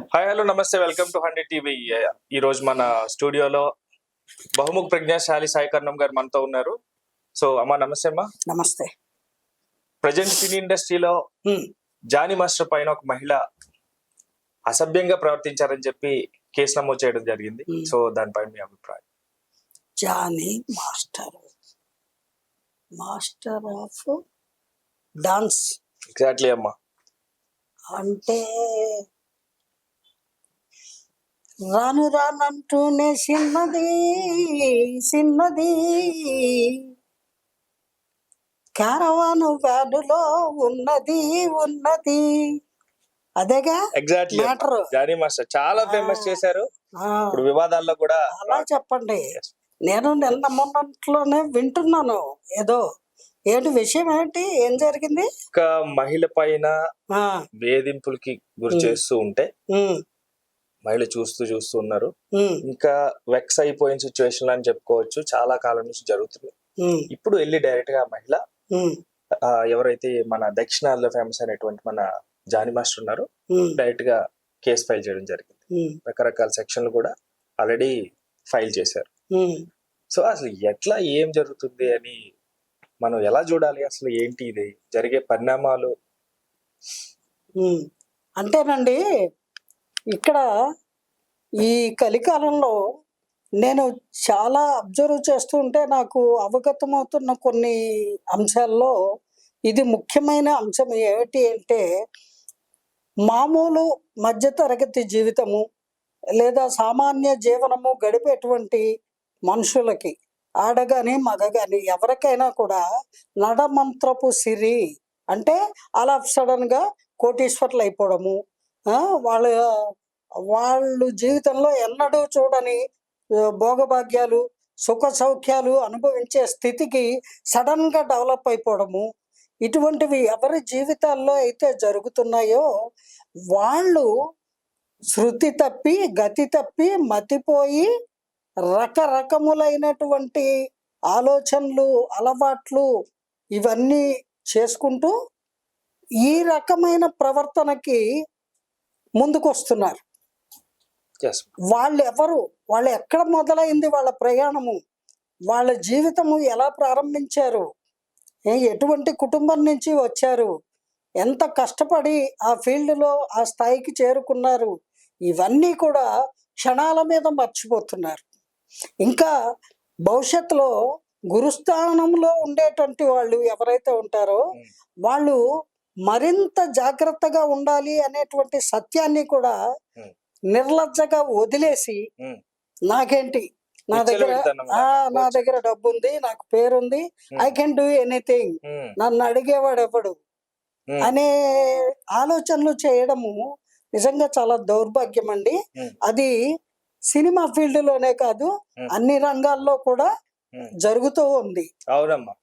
Hi hello నమస్తే welcome to hundred TV ఈ రోజు మన స్టూడియోలో బహుముఖ ప్రజ్ఞాశాలి సాయి కర్ణం గారు మనతో ఉన్నారు. సో అమ్మా నమస్తే అమ్మా. నమస్తే. ప్రజెంట్ సినీ ఇండస్ట్రీలో. జానీ మాస్టర్ పైన ఒక మహిళ అసభ్యంగా ప్రవర్తించారని చెప్పి కేసు నమోదు చేయడం జరిగింది. Hmm. సో దానిపైన మీ అభిప్రాయం? Jani master. Master of dance. Exactly అమ్మా. అంటే రాను రానంటూనే చిన్నది చిన్నది కారవాను వ్యానులో ఉన్నది ఉన్నది. అదేగా? Exactly matter. జానీ మాస్టర్ చాలా ఫేమస్ చేశారు. ఇప్పుడు వివాదాల్లో కూడా అలా చెప్పండి. నేను నిన్న మొన్నట్లోనే వింటున్నాను. ఏదో ఏంటి విషయం ఏంటి? ఏం జరిగింది? ఒక మహిళ పైన వేధింపులకి గురి. చేస్తూ ఉంటే ఉమ్, మహిళ చూస్తూ చూస్తూ ఉన్నారు. ఇంకా వెక్స్ అయిపోయిన సిచ్యువేషన్ అని చెప్పుకోవచ్చు. చాలా కాలం నుంచి జరుగుతుంది. ఇప్పుడు వెళ్ళి డైరెక్ట్గా మహిళ ఎవరైతే మన దక్షిణాదిలో ఫేమస్ అయినటువంటి మన జానీ మాస్టర్ ఉన్నారో డైరెక్ట్గా కేసు ఫైల్ చేయడం జరిగింది. రకరకాల సెక్షన్లు కూడా ఆల్రెడీ ఫైల్ చేశారు. సో అసలు ఎట్లా ఏం జరుగుతుంది అని మనం ఎలా చూడాలి? అసలు ఏంటి ఇది? జరిగే పరిణామాలు? ఉమ్. అంటేనండి ఇక్కడ ఈ కలికాలంలో నేను చాలా అబ్జర్వ్ చేస్తూ ఉంటే నాకు అవగతమవుతున్న కొన్ని అంశాల్లో ఇది ముఖ్యమైన అంశం ఏమిటి అంటే మామూలు మధ్యతరగతి జీవితము లేదా సామాన్య జీవనము గడిపేటువంటి మనుషులకి ఆడగాని మగగాని ఎవరికైనా కూడా నడమంత్రపు సిరి అంటే అలా సడన్గా కోటీశ్వర్లు అయిపోవడము వాళ్ళ వాళ్ళు జీవితంలో ఎన్నడూ చూడని భోగభాగ్యాలు సుఖ సౌఖ్యాలు అనుభవించే స్థితికి సడన్గా డెవలప్ అయిపోవడము ఇటువంటివి ఎవరి జీవితాల్లో అయితే జరుగుతున్నాయో వాళ్ళు శృతి తప్పి గతి తప్పి మతిపోయి రకరకములైనటువంటి ఆలోచనలు అలవాట్లు ఇవన్నీ చేసుకుంటూ ఈ రకమైన ప్రవర్తనకి ముందుకొస్తున్నారు. వాళ్ళు ఎవరు వాళ్ళు ఎక్కడ మొదలైంది వాళ్ళ ప్రయాణము? వాళ్ళ జీవితము ఎలా ప్రారంభించారు? ఎటువంటి కుటుంబం నుంచి వచ్చారు? ఎంత కష్టపడి ఆ ఫీల్డ్లో ఆ స్థాయికి చేరుకున్నారు? ఇవన్నీ కూడా క్షణాల మీద మర్చిపోతున్నారు. ఇంకా భవిష్యత్తులో గురుస్థానంలో ఉండేటువంటి వాళ్ళు ఎవరైతే ఉంటారో. వాళ్ళు మరింత జాగ్రత్తగా ఉండాలి అనేటువంటి సత్యాన్ని కూడా. నిర్లజ్జగా వదిలేసి. నాకేంటి నా దగ్గర నా. దగ్గర డబ్బు ఉంది నాకు పేరుంది. ఐ కెన్ డూ ఎనీథింగ్ నన్ను అడిగేవాడు ఎవడు అనే ఆలోచనలు చేయడము నిజంగా చాలా దౌర్భాగ్యం అండి. అది సినిమా ఫీల్డ్లోనే కాదు. అన్ని రంగాల్లో కూడా. జరుగుతూ ఉంది అవునమ్మా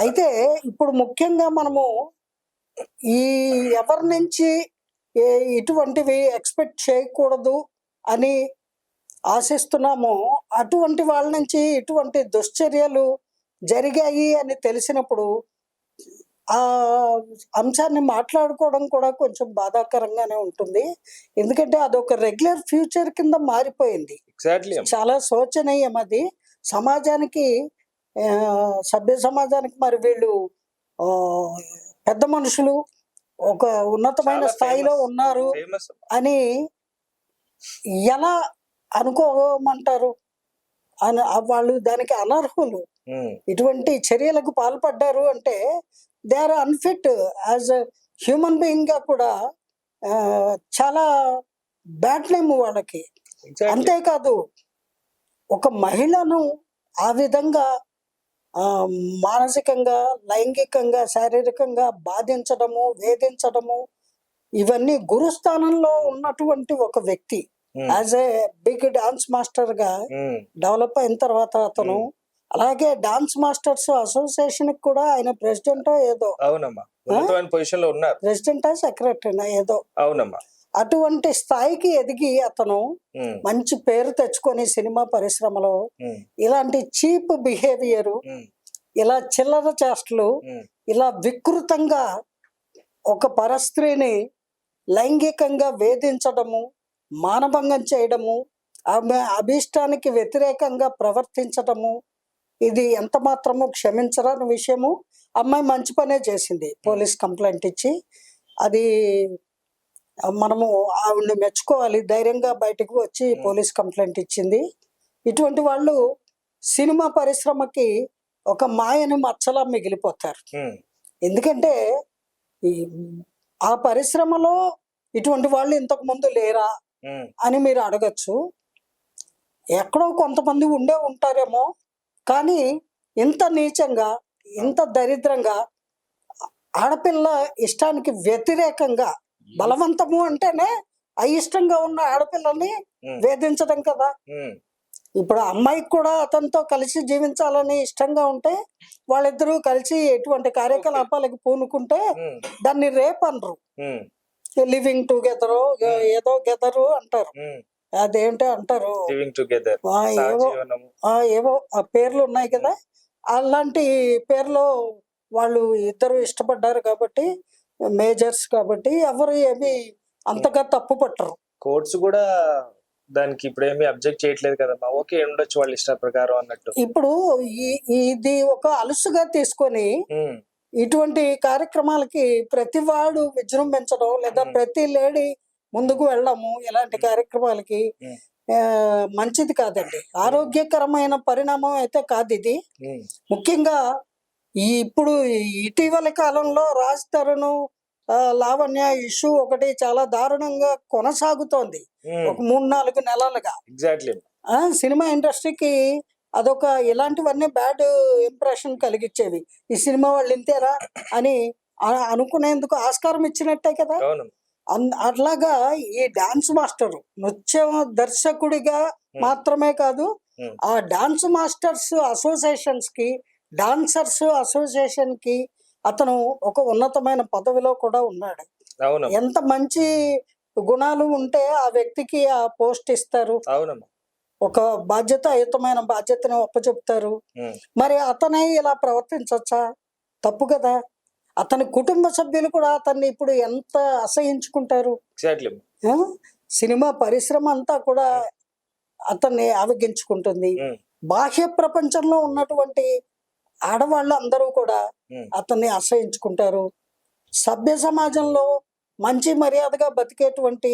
అయితే ఇప్పుడు ముఖ్యంగా మనము ఈ ఎవరి నుంచి ఏ- ఇటువంటివి ఎక్స్పెక్ట్ చేయకూడదు అని ఆశిస్తున్నామో అటువంటి వాళ్ళ నుంచి ఇటువంటి దుశ్చర్యలు జరిగాయి అని తెలిసినప్పుడు ఆ అంశాన్ని మాట్లాడుకోవడం కూడా కొంచెం బాధాకరంగానే ఉంటుంది. ఎందుకంటే అదొక రెగ్యులర్ ఫ్యూచర్ కింద మారిపోయింది. ఎగ్జాక్ట్లీ చాలా శోచనీయం అది. సమాజానికి సభ్య సమాజానికి మరి వీళ్ళు పెద్ద మనుషులు ఒక ఉన్నతమైన స్థాయిలో. ఉన్నారు అని ఎలా అనుకోమంటారు? అని వాళ్ళు దానికి అనర్హులు. ఇటువంటి చర్యలకు పాల్పడ్డారు అంటే they are unfit as human బీయింగ్గా కూడా చాలా బ్యాడ్ నేమ్ వాళ్ళకి. అంతేకాదు ఒక మహిళను ఆ విధంగా మానసికంగా లైంగికంగా శారీరకంగా బాధించడము వేధించడము ఇవన్నీ గురుస్థానంలో ఉన్నటువంటి ఒక వ్యక్తి. యాజ్ ఏ బిగ్ డాన్స్ మాస్టర్గా డెవలప్ అయిన తర్వాత అతను అలాగే డాన్స్ మాస్టర్స్ అసోసియేషన్కి కూడా ఆయన ప్రెసిడెంట్ ఏదో. అవునమ్మా. పొజిషన్లో ఉన్నారు. ప్రెసిడెంట్ సెక్రటరీ ఏదో. అవునమ్మా. అటువంటి స్థాయికి ఎదిగి అతను మంచి పేరు తెచ్చుకొని సినిమా పరిశ్రమలో ఇలాంటి చీప్ బిహేవియర్ ఇలా చిల్లర చేష్టలు ఇలా వికృతంగా ఒక పరస్త్రీని లైంగికంగా వేధించడము మానభంగం చేయడము ఆమె అభీష్టానికి వ్యతిరేకంగా ప్రవర్తించటము ఇది ఎంత మాత్రము క్షమించరాని విషయము. అమ్మాయి మంచి పనే చేసింది పోలీస్ కంప్లైంట్ ఇచ్చి అది మనము ఆవిడని మెచ్చుకోవాలి. ధైర్యంగా బయటకు వచ్చి పోలీస్ కంప్లైంట్ ఇచ్చింది. ఇటువంటి వాళ్ళు సినిమా పరిశ్రమకి ఒక మాయని మచ్చలా మిగిలిపోతారు. ఎందుకంటే ఈ ఆ పరిశ్రమలో ఇటువంటి వాళ్ళు ఇంతకు ముందు లేరా అని మీరు అడగచ్చు. ఎక్కడో కొంతమంది ఉండే ఉంటారేమో కానీ ఇంత నీచంగా ఇంత దరిద్రంగా ఆడపిల్ల ఇష్టానికి వ్యతిరేకంగా బలవంతము అంటేనే అయిష్టంగా ఉన్న ఆడపిల్లని ఉమ్, వేధించడం కదా. ఉమ్, ఇప్పుడు అమ్మాయికి కూడా అతనితో కలిసి జీవించాలని ఇష్టంగా ఉంటే వాళ్ళిద్దరూ కలిసి ఎటువంటి కార్యకలాపాలకు పూనుకుంటే ఉమ్, దాన్ని రేప్ అనరు. లివింగ్ టుగెదర్ ఏదో గెదరు అంటారు. అదేంటో అంటారు. ఏవో ఏవో ఆ పేర్లు ఉన్నాయి కదా. అలాంటి పేర్లు వాళ్ళు ఇద్దరు ఇష్టపడ్డారు కాబట్టి మేజర్స్ కాబట్టి ఎవరు ఏమి అంతగా తప్పు పట్టరు. కోర్ట్స్ కూడా దానికి ఇప్పుడు ఏమి అబ్జెక్ట్ చేయట్లేదు కదమ్మా. ఓకే ఉండొచ్చు వాళ్ళ ఇష్ట ప్రకారం అన్నట్టు. ఇప్పుడు ఇది ఒక అలుసుగా తీసుకొని ఇటువంటి కార్యక్రమాలకి ప్రతి వాడు విజృంభించడం లేదా. ప్రతి లేడీ ముందుకు వెళ్ళడము ఇలాంటి కార్యక్రమాలకి మంచిది కాదండి. ఆరోగ్యకరమైన పరిణామం అయితే కాదు ఇది. ముఖ్యంగా ఈ ఇప్పుడు ఇటీవలి కాలంలో రాజ్ తరుణ్ లావణ్య ఇష్యూ ఒకటి చాలా దారుణంగా కొనసాగుతోంది. ఒక మూడు నాలుగు నెలలుగా. ఎగ్జాక్ట్లీ ఆ సినిమా ఇండస్ట్రీకి అదొక ఇలాంటివన్నీ బ్యాడ్ ఇంప్రెషన్ కలిగించేవి ఈ సినిమా వాళ్ళు ఇంతేరా అని అనుకునేందుకు ఆస్కారం ఇచ్చినట్టే కదా? అట్లాగా ఈ డాన్స్ మాస్టర్ నృత్య దర్శకుడిగా మాత్రమే కాదు. ఆ డాన్స్ మాస్టర్స్ అసోసియేషన్స్కి డాన్సర్స్ అసోసియేషన్కి అతను ఒక ఉన్నతమైన పదవిలో కూడా ఉన్నాడు. అవును ఎంత మంచి గుణాలు ఉంటే ఆ వ్యక్తికి ఆ పోస్ట్ ఇస్తారు. అవునమ్మా. ఒక బాధ్యతాయుతమైన బాధ్యతని ఒప్పచెప్తారు. మరి అతనే ఇలా ప్రవర్తించవచ్చా తప్పు కదా. అతని కుటుంబ సభ్యులు కూడా అతన్ని ఇప్పుడు ఎంత అసహించుకుంటారు? సినిమా పరిశ్రమ అంతా కూడా అతన్ని ఆవగించుకుంటుంది. బాహ్య ప్రపంచంలో ఉన్నటువంటి ఆడవాళ్ళు అందరూ కూడా అతన్ని అసహించుకుంటారు సభ్య సమాజంలో మంచి మర్యాదగా బతికేటువంటి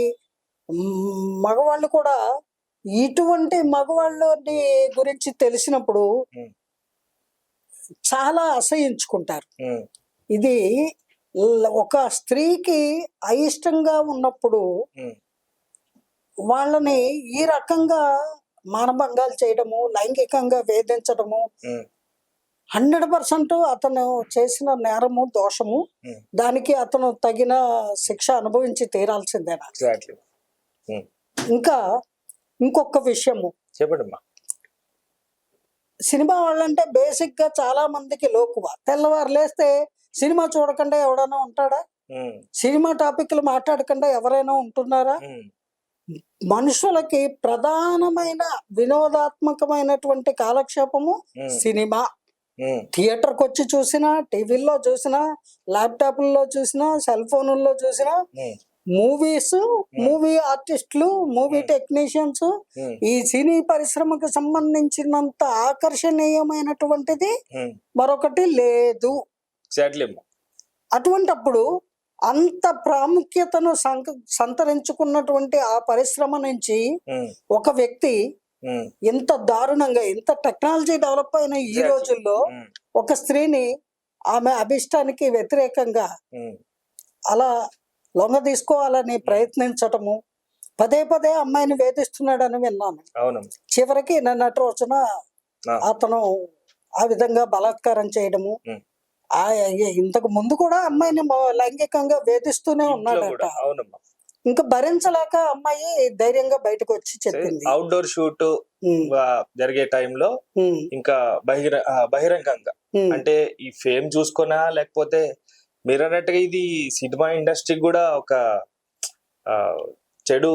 మగవాళ్ళు కూడా ఇటువంటి మగవాళ్ళని గురించి తెలిసినప్పుడు. చాలా అసహించుకుంటారు ఇది ఒక స్త్రీకి అయిష్టంగా ఉన్నప్పుడు వాళ్ళని ఈ రకంగా మానభంగాలు చేయడము లైంగికంగా వేధించడము హండ్రెడ్ పర్సెంట్ అతను చేసిన నేరము దోషము Hmm. దానికి అతను తగిన శిక్ష అనుభవించి తీరాల్సిందేనా ఉమ్, ఇంకా ఇంకొక విషయము. చెప్పండమ్మా. సినిమా వాళ్ళంటే బేసిక్గా చాలా మందికి లోకువ. తెల్లవారు లేస్తే సినిమా చూడకుండా ఎవడైనా ఉంటాడా? ఉమ్, సినిమా టాపిక్లు మాట్లాడకుండా ఎవరైనా ఉంటున్నారా? మనుషులకి ప్రధానమైన వినోదాత్మకమైనటువంటి కాలక్షేపము సినిమా. థియేటర్కి వచ్చి చూసినా టీవీల్లో చూసినా ల్యాప్టాప్ల్లో చూసినా సెల్ ఫోన్లలో చూసినా మూవీస్ మూవీ ఆర్టిస్టులు మూవీ టెక్నీషియన్స్ ఈ సినీ పరిశ్రమకు సంబంధించినంత ఆకర్షణీయమైనటువంటిది మరొకటి లేదు. అటువంటప్పుడు అంత ప్రాముఖ్యతను సంతరించుకున్నటువంటి ఆ పరిశ్రమ నుంచి ఒక వ్యక్తి ఎంత దారుణంగా ఎంత టెక్నాలజీ డెవలప్ అయిన ఈ. రోజుల్లో ఒక స్త్రీని ఆమె అభిష్టానికి వ్యతిరేకంగా అలా లొంగ తీసుకోవాలని ప్రయత్నించటము పదే పదే అమ్మాయిని వేధిస్తున్నాడని విన్నాను. చివరికి నిన్నటి రోజున. అతను ఆ విధంగా బలాత్కారం చేయడము ఇంతకు ముందు కూడా అమ్మాయిని లైంగికంగా వేధిస్తూనే ఉన్నాడట. ఇంకా భరించలేక అమ్మాయి ధైర్యంగా బయటకు వచ్చి చెప్పింది. అవుట్డోర్ షూట్ జరిగే టైంలో ఇంకా బహిర బహిరంగంగా. అంటే ఈ ఫేమ్ చూసుకున్నా లేకపోతే మీరు అన్నట్టుగా ఇది సినిమా ఇండస్ట్రీకి కూడా ఒక చెడు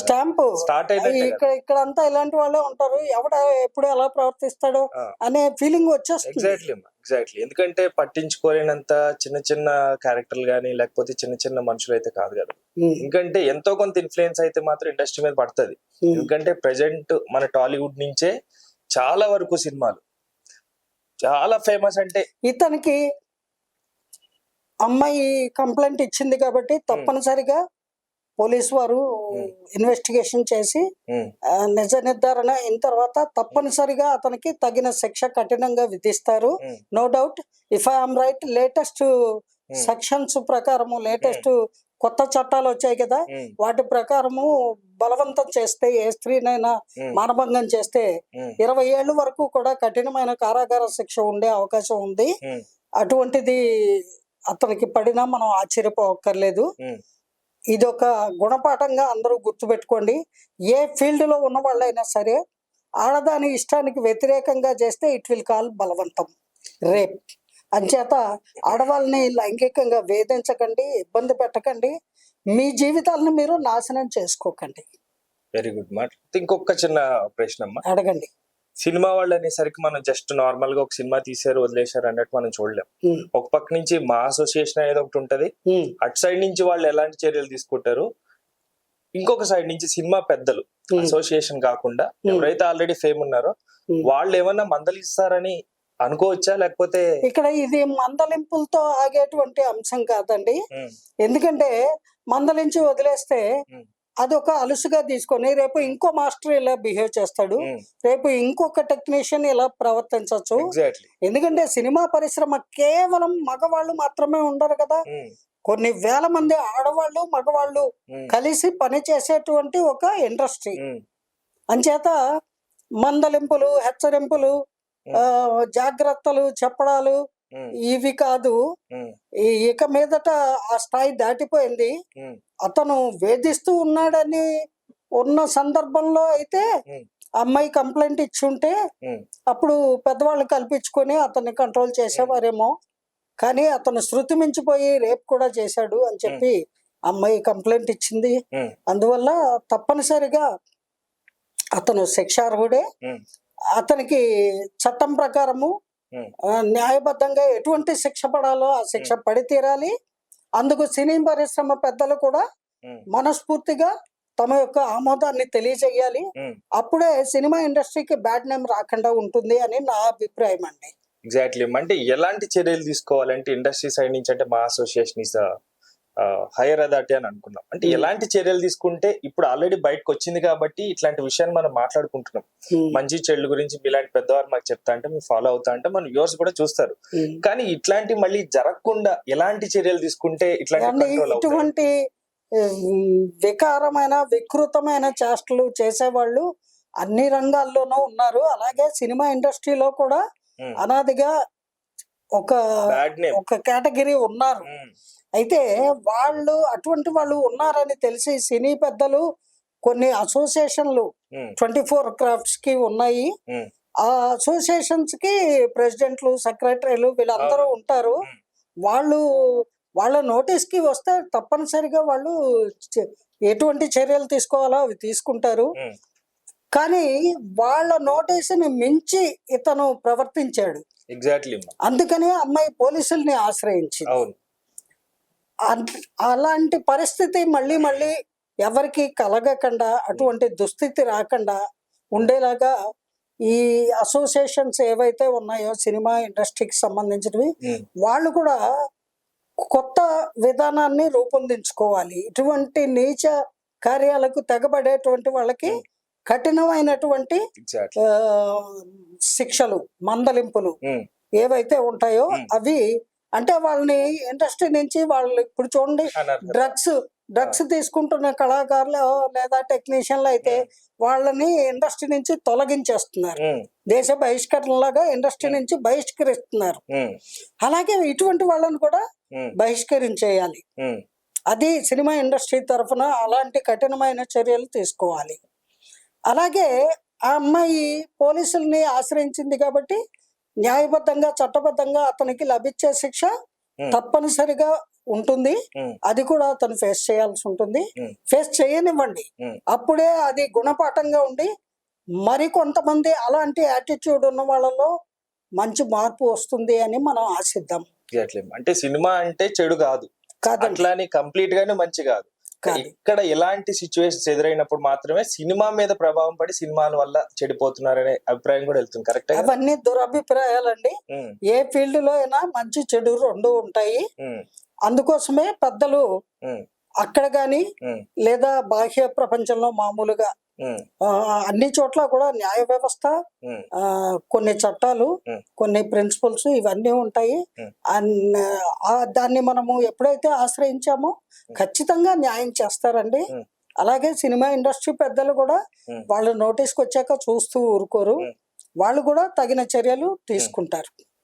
స్టాంపు. స్టార్ట్ అయినట్టే ఇక్కడ ఇక్కడ అంతా ఇలాంటి వాళ్ళే ఉంటారు. ఎవడ ఎప్పుడు ఎలా ప్రవర్తిస్తాడో. అనే ఫీలింగ్ వచ్చేస్తుంది. ఎగ్జాక్ట్లీ ఎగ్జాక్ట్లీ ఎందుకంటే పట్టించుకోలేనంత చిన్న చిన్న క్యారెక్టర్లు కానీ లేకపోతే చిన్న చిన్న మనుషులు అయితే కాదు కదా. ఎందుకంటే ఎంతో కొంత ఇన్ఫ్లుయెన్స్ అయితే మాత్రం ఇండస్ట్రీ మీద పడుతుంది. ఎందుకంటే ప్రెసెంట్ మన టాలీవుడ్ నుంచే చాలా వరకు సినిమాలు. చాలా ఫేమస్ అంటే ఇతనికి అమ్మాయి కంప్లైంట్ ఇచ్చింది కాబట్టి తప్పనిసరిగా పోలీస్ వారు. ఇన్వెస్టిగేషన్ చేసి నిజ నిర్ధారణ అయిన తర్వాత తప్పనిసరిగా అతనికి తగిన శిక్ష కఠినంగా విధిస్తారు. No doubt if I'm right latest. Sections ప్రకారము లేటెస్ట్ కొత్త చట్టాలు వచ్చాయి కదా వాటి ప్రకారము బలవంతం చేస్తే ఏ స్త్రీనైనా మానభంగం చేస్తే ఇరవై ఏళ్ళ వరకు కూడా కఠినమైన కారాగార శిక్ష ఉండే అవకాశం ఉంది. అటువంటిది అతనికి పడినా మనం ఆశ్చర్యపోక్కర్లేదు. ఇది ఒక గుణపాఠంగా అందరూ గుర్తుపెట్టుకోండి. ఏ ఫీల్డ్లో ఉన్న వాళ్ళైనా సరే ఆడదాని ఇష్టానికి వ్యతిరేకంగా చేస్తే ఇట్ విల్ కాల్ బలవంతం రేప్. అంచేత ఆడవాళ్ళని లైంగికంగా వేధించకండి ఇబ్బంది పెట్టకండి. మీ జీవితాలను మీరు నాశనం చేసుకోకండి. వెరీ గుడ్ మాట ఇంకొక చిన్న ప్రశ్న అడగండి. సినిమా వాళ్ళు అనేసరికి మనం జస్ట్ నార్మల్గా ఒక సినిమా తీసారు వదిలేశారు అన్నట్టు మనం చూడలేం. ఒక పక్క నుంచి మా అసోసియేషన్ అనేది ఒకటి ఉంటది. అటు సైడ్ నుంచి వాళ్ళు ఎలాంటి చర్యలు తీసుకుంటారు? ఇంకొక సైడ్ నుంచి సినిమా పెద్దలు అసోసియేషన్ కాకుండా. ఎవరైతే ఆల్రెడీ ఫేమ్ ఉన్నారో. వాళ్ళు ఏమన్నా మందలిస్తారని అనుకోవచ్చా? లేకపోతే ఇక్కడ ఇది మందలింపులతో ఆగేటువంటి అంశం కాదండి. ఎందుకంటే మందలించి వదిలేస్తే అదొక అలుసుగా తీసుకొని రేపు ఇంకో మాస్టర్ ఇలా బిహేవ్ చేస్తాడు. రేపు ఇంకొక టెక్నీషియన్ ఇలా ప్రవర్తించవచ్చు. ఎందుకంటే సినిమా పరిశ్రమ కేవలం మగవాళ్ళు మాత్రమే ఉండరు కదా. కొన్ని వేల మంది ఆడవాళ్ళు మగవాళ్ళు కలిసి పని చేసేటువంటి ఒక ఇండస్ట్రీ. అంచేత మందలింపులు హెచ్చరింపులు జాగ్రత్తలు చెప్పడాలు ఇవి కాదు ఈ- ఇక మీదట ఆ స్థాయి దాటిపోయింది. అతను వేధిస్తూ ఉన్నాడని ఉన్న సందర్భంలో అయితే అమ్మాయి కంప్లైంట్ ఇచ్చి ఉంటే అప్పుడు పెద్దవాళ్ళు కల్పించుకొని అతన్ని కంట్రోల్ చేసేవారేమో. కానీ అతను శృతి మించిపోయి రేప్ కూడా చేశాడు అని చెప్పి అమ్మాయి కంప్లైంట్ ఇచ్చింది. అందువల్ల తప్పనిసరిగా అతను శిక్షార్హుడే. అతనికి చట్టం ప్రకారము న్యాయబద్ధంగా ఎటువంటి శిక్ష పడాలో ఆ శిక్ష పడి తీరాలి అందుకు సినీ పరిశ్రమ పెద్దలు కూడా మనస్ఫూర్తిగా తమ యొక్క ఆమోదాన్ని తెలియజేయాలి. అప్పుడే సినిమా ఇండస్ట్రీకి బ్యాడ్ నేమ్ రాకుండా ఉంటుంది అని నా అభిప్రాయం అండి. ఎగ్జాక్ట్లీ అంటే ఎలాంటి చర్యలు తీసుకోవాలంటే ఇండస్ట్రీ సైడ్ నుంచి అంటే మా అసోసియేషన్ ఇస్ హైయర్ అథారిటీ అని అనుకున్నాం అంటే Hmm. ఎలాంటి చర్యలు తీసుకుంటే ఇప్పుడు ఆల్రెడీ బయటకు వచ్చింది కాబట్టి ఇట్లాంటి విషయాన్ని మనం మాట్లాడుకుంటున్నాం. మంచి చెడు గురించి మీలాంటి పెద్దవారు మాకు చెప్తా అంటే మీరు ఫాలో అవుతా అంటే మన వ్యూవర్స్ కూడా చూస్తారు. ఉమ్. కానీ ఇట్లాంటి మళ్ళీ జరగకుండా ఎలాంటి చర్యలు తీసుకుంటే ఇట్లాంటి ఇటువంటి వికారమైన వికృతమైన చేష్టలు చేసేవాళ్ళు అన్ని రంగాల్లోనూ ఉన్నారు. అలాగే సినిమా ఇండస్ట్రీలో కూడా Hmm. అనాదిగా ఒక ఒక కేటగిరీ ఉన్నారు. అయితే వాళ్ళు అటువంటి వాళ్ళు ఉన్నారని తెలిసి సినీ పెద్దలు కొన్ని అసోసియేషన్లు ట్వంటీ ఫోర్ క్రాఫ్ట్స్కి ఉన్నాయి ఆ అసోసియేషన్స్కి ప్రెసిడెంట్లు సెక్రటరీలు వీళ్ళందరూ. ఉంటారు. వాళ్ళు వాళ్ళ నోటీస్కి వస్తే తప్పనిసరిగా వాళ్ళు ఎటువంటి చర్యలు తీసుకోవాలో అవి తీసుకుంటారు. కానీ వాళ్ళ నోటీసుని మించి ఇతను ప్రవర్తించాడు. ఎగ్జాక్ట్లీ అందుకనే అమ్మాయి పోలీసుల్ని ఆశ్రయించింది. అలాంటి పరిస్థితి మళ్ళీ మళ్ళీ ఎవరికి కలగకుండా అటువంటి దుస్థితి రాకుండా ఉండేలాగా ఈ అసోసియేషన్స్ ఏవైతే ఉన్నాయో సినిమా ఇండస్ట్రీకి సంబంధించినవి వాళ్ళు కూడా కొత్త విధానాన్ని రూపొందించుకోవాలి. ఇటువంటి నీచ కార్యాలకు తెగబడేటువంటి వాళ్ళకి కఠినమైనటువంటి శిక్షలు మందలింపులు ఏవైతే ఉంటాయో. అవి అంటే వాళ్ళని ఇండస్ట్రీ నుంచి వాళ్ళు ఇప్పుడు చూడండి. డ్రగ్స్ డ్రగ్స్ తీసుకుంటున్న కళాకారులు లేదా టెక్నీషియన్లు అయితే వాళ్ళని ఇండస్ట్రీ నుంచి తొలగించేస్తున్నారు. దేశ బహిష్కరణలాగా ఇండస్ట్రీ నుంచి బహిష్కరిస్తున్నారు. అలాగే ఇటువంటి వాళ్ళని కూడా బహిష్కరించేయాలి. అది సినిమా ఇండస్ట్రీ తరఫున అలాంటి కఠినమైన చర్యలు తీసుకోవాలి. అలాగే ఆ అమ్మాయి పోలీసుల్ని ఆశ్రయించింది కాబట్టి న్యాయబద్ధంగా చట్టబద్ధంగా అతనికి లభించే శిక్ష. తప్పనిసరిగా ఉంటుంది. అది కూడా అతను ఫేస్ చేయాల్సి ఉంటుంది. ఫేస్ చేయనివ్వండి. అప్పుడే అది గుణపాఠంగా ఉండి మరి కొంతమంది అలాంటి యాటిట్యూడ్ ఉన్న వాళ్ళలో మంచి మార్పు వస్తుంది అని మనం ఆశిద్దాం. అంటే సినిమా అంటే చెడు కాదు. కాదండి. అట్లా కంప్లీట్ గానే మంచి కాదు కాదు. ఇక్కడ ఎలాంటి సిచ్యువేషన్స్ ఎదురైనప్పుడు మాత్రమే సినిమా మీద ప్రభావం పడి సినిమాల వల్ల చెడిపోతున్నారనే అభిప్రాయం కూడా వెళ్తుంది. కరెక్ట్ అవన్నీ దురభిప్రాయాలండి. ఏ ఫీల్డ్లో అయినా మంచి చెడు రెండు ఉంటాయి. అందుకోసమే పెద్దలు అక్కడ గాని లేదా బాహ్య ప్రపంచంలో మామూలుగా అన్ని చోట్ల కూడా న్యాయ వ్యవస్థ కొన్ని చట్టాలు. కొన్ని ప్రిన్సిపల్స్ ఇవన్నీ ఉంటాయి. దాన్ని మనము ఎప్పుడైతే ఆశ్రయించామో ఖచ్చితంగా న్యాయం చేస్తారండి. అలాగే సినిమా ఇండస్ట్రీ పెద్దలు కూడా. వాళ్ళు నోటీస్కి వచ్చాక చూస్తూ ఊరుకోరు. వాళ్ళు కూడా తగిన చర్యలు తీసుకుంటారు.